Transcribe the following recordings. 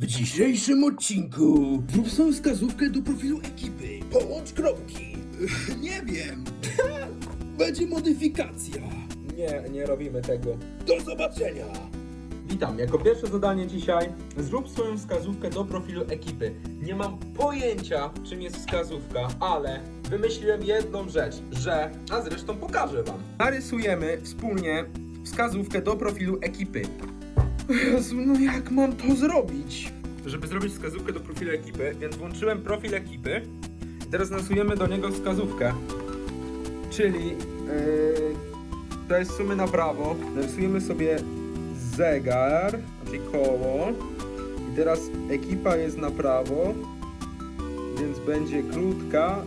W dzisiejszym odcinku zrób sobie wskazówkę do profilu ekipy. Połącz kropki. Nie wiem. Będzie modyfikacja. Nie, nie robimy tego. Do zobaczenia. Witam, jako pierwsze zadanie dzisiaj zrób swoją wskazówkę do profilu ekipy. Nie mam pojęcia, czym jest wskazówka, ale wymyśliłem jedną rzecz, że, a zresztą pokażę wam. Narysujemy wspólnie wskazówkę do profilu ekipy. No jak mam to zrobić? Żeby zrobić wskazówkę do profilu ekipy, więc włączyłem profil ekipy. Teraz narysujemy do niego wskazówkę. Czyli yy, to jest w sumie na prawo. Narysujemy sobie zegar, znaczy koło. I teraz ekipa jest na prawo, więc będzie krótka,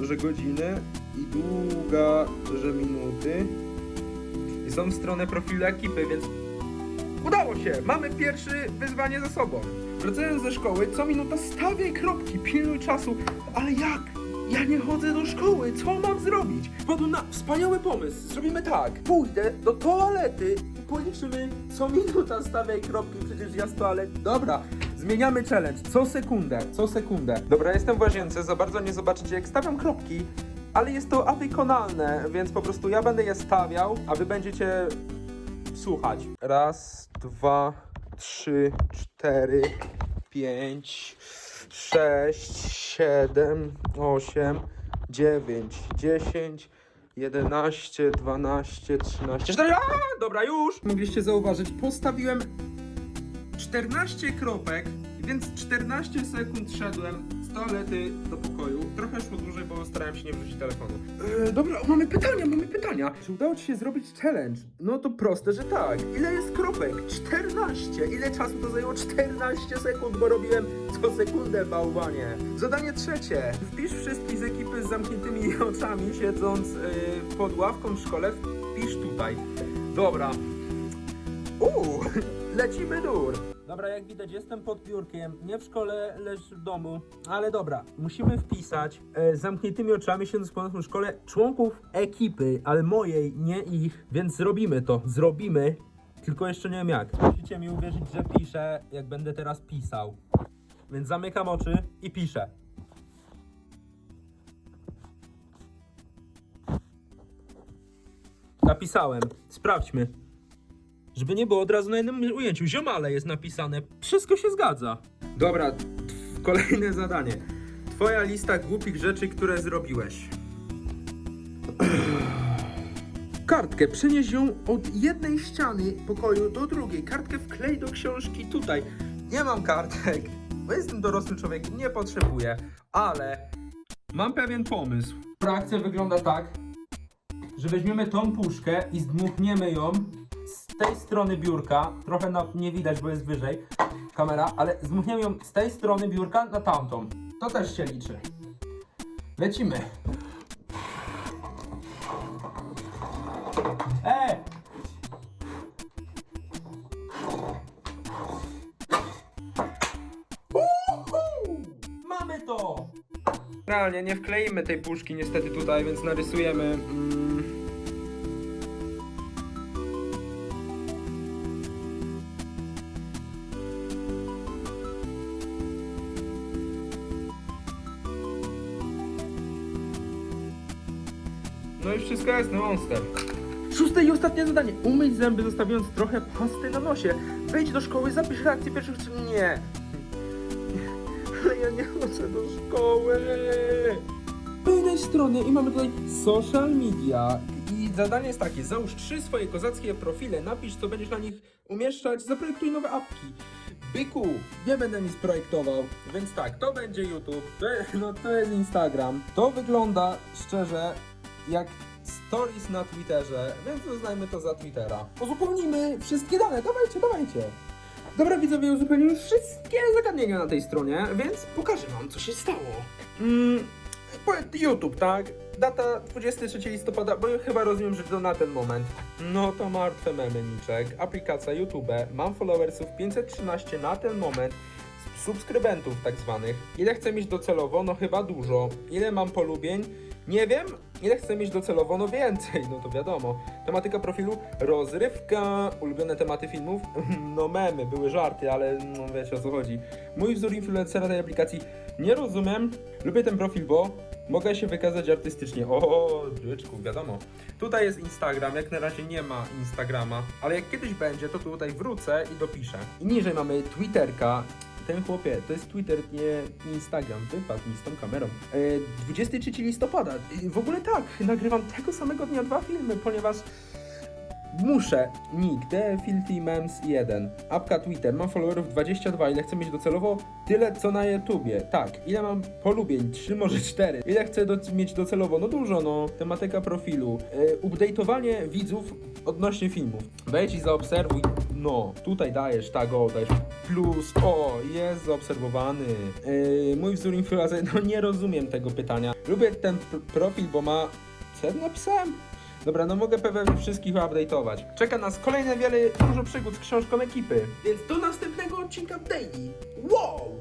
że godziny i długa, że minuty. I są w stronę profilu ekipy, więc udało się! Mamy pierwsze wyzwanie za sobą. Wracając ze szkoły, co minuta stawiaj kropki, pilnuj czasu, ale jak? Ja nie chodzę do szkoły, co mam zrobić? Wpadł na wspaniały pomysł, zrobimy tak. Pójdę do toalety i policzymy co minuta stawiaj kropki, przecież ja z toalety. Dobra, zmieniamy challenge, co sekundę, co sekundę. Dobra, jestem w łazience, za bardzo nie zobaczycie jak stawiam kropki, ale jest to awykonalne, więc po prostu ja będę je stawiał, a wy będziecie słuchać. Raz, dwa, trzy, cztery, pięć, sześć, siedem, osiem, dziewięć, dziesięć, jedenaście, dwanaście, trzynaście, czternaście. A, Dobra, już! Mogliście zauważyć, postawiłem 14 kropek, więc 14 sekund szedłem toalety do pokoju. Trochę szło dłużej, bo starałem się nie wrzucić telefonu. E, dobra, mamy pytania, mamy pytania. Czy udało Ci się zrobić challenge? No to proste, że tak. Ile jest kropek? 14. Ile czasu to zajęło? 14 sekund, bo robiłem co sekundę bałwanie. Zadanie trzecie. Wpisz wszystkich z ekipy z zamkniętymi oczami, siedząc yy, pod ławką w szkole. Wpisz tutaj. Dobra. Uuu, lecimy dur. Dobra, jak widać jestem pod biurkiem, nie w szkole, lecz w domu. Ale dobra, musimy wpisać e, zamkniętymi oczami, siedząc pod w szkole, członków ekipy, ale mojej, nie ich. Więc zrobimy to, zrobimy. Tylko jeszcze nie wiem jak. Musicie mi uwierzyć, że piszę, jak będę teraz pisał. Więc zamykam oczy i piszę. Napisałem. Sprawdźmy. Żeby nie było od razu na jednym ujęciu. Ziomale jest napisane. Wszystko się zgadza. Dobra, kolejne zadanie. Twoja lista głupich rzeczy, które zrobiłeś. Kartkę, przenieś ją od jednej ściany pokoju do drugiej. Kartkę wklej do książki tutaj. Nie mam kartek, bo jestem dorosłym człowiekiem, nie potrzebuję, ale mam pewien pomysł. Akcja wygląda tak, że weźmiemy tą puszkę i zdmuchniemy ją z tej strony biurka, trochę na, nie widać, bo jest wyżej kamera, ale zdmuchniemy ją z tej strony biurka na tamtą. To też się liczy. Lecimy. E! Mamy to! Realnie nie wkleimy tej puszki niestety tutaj, więc narysujemy. Mm, No i wszystko jest, no monster. Szóste i ostatnie zadanie. Umyć zęby zostawiając trochę pasty na nosie. Wejdź do szkoły, zapisz reakcję pierwszych czy nie. Ale ja nie chodzę do szkoły. Pełnej strony i mamy tutaj social media. I zadanie jest takie, załóż trzy swoje kozackie profile, napisz co będziesz na nich umieszczać, zaprojektuj nowe apki. Byku, nie będę nic projektował, więc tak, to będzie YouTube, to, no to jest Instagram. To wygląda szczerze jak stories na Twitterze, więc uznajmy to za Twittera. Uzupełnijmy wszystkie dane, dawajcie, dawajcie. Dobra widzowie, uzupełnimy wszystkie zagadnienia na tej stronie, więc pokażę wam co się stało. Mm, YouTube, tak? Data 23 listopada, bo ja chyba rozumiem, że to na ten moment. No to martwe memy niczek. Aplikacja YouTube. Mam followersów 513 na ten moment. Subskrybentów tak zwanych. Ile chcę mieć docelowo? No chyba dużo. Ile mam polubień? Nie wiem, ile chcę mieć docelowo, no więcej, no to wiadomo. Tematyka profilu, rozrywka, ulubione tematy filmów, no memy, były żarty, ale no wiecie o co chodzi. Mój wzór influencera tej aplikacji nie rozumiem, lubię ten profil, bo mogę się wykazać artystycznie. O, byczku, wiadomo. Tutaj jest Instagram, jak na razie nie ma Instagrama, ale jak kiedyś będzie, to tutaj wrócę i dopiszę. I niżej mamy Twitterka. Ten chłopie, to jest Twitter, nie Instagram. Wypadł mi z tą kamerą. E, 23 listopada. E, W ogóle tak, nagrywam tego samego dnia dwa filmy, ponieważ muszę. Nick, The Filthy Mems 1. Apka Twitter, mam followerów 22. Ile chcę mieć docelowo? Tyle co na YouTubie. Tak, ile mam polubień? 3, może 4. Ile chcę do, mieć docelowo? No dużo, no. Tematyka profilu. E, update'owanie widzów odnośnie filmów. Wejdź i zaobserwuj. No, tutaj dajesz tak, o, dajesz plus. O, jest zaobserwowany. E, mój wzór influencer, no nie rozumiem tego pytania. Lubię ten pr- profil, bo ma... Co ja napisałem? Dobra, no mogę pewnie wszystkich update'ować. Czeka nas kolejne wiele, dużo przygód z książką ekipy. Więc do następnego odcinka Daily. Wow!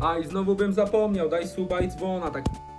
A i znowu bym zapomniał, daj suba i dzwona, tak